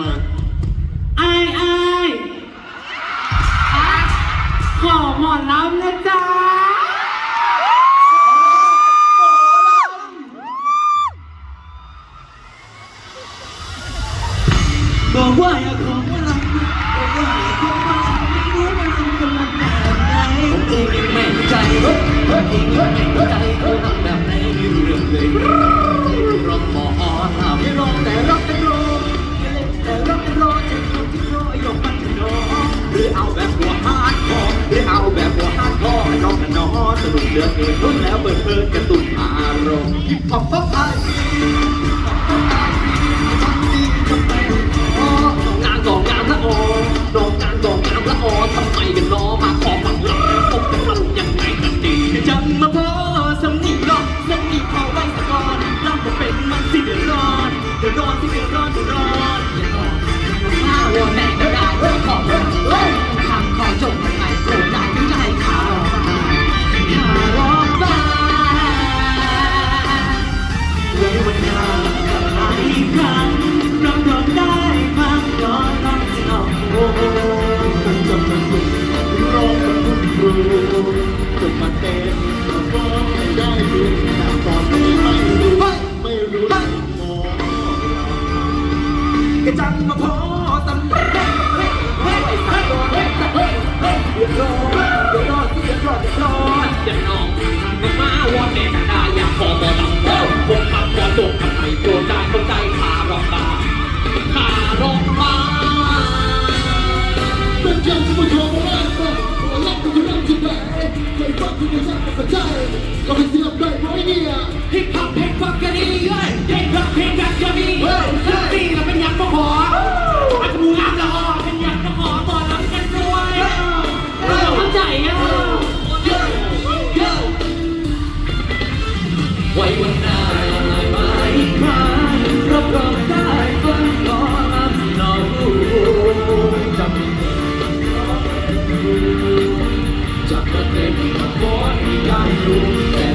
อะไอ้ไอ้ขอหมอนล้ำนะจ๊ะบอกว่าอย่า Pop, pop, pop. ให้ได้ยินแต่ตอนนี้ไม่รู้ไม่รู้มองกระจังมาพอสำเอน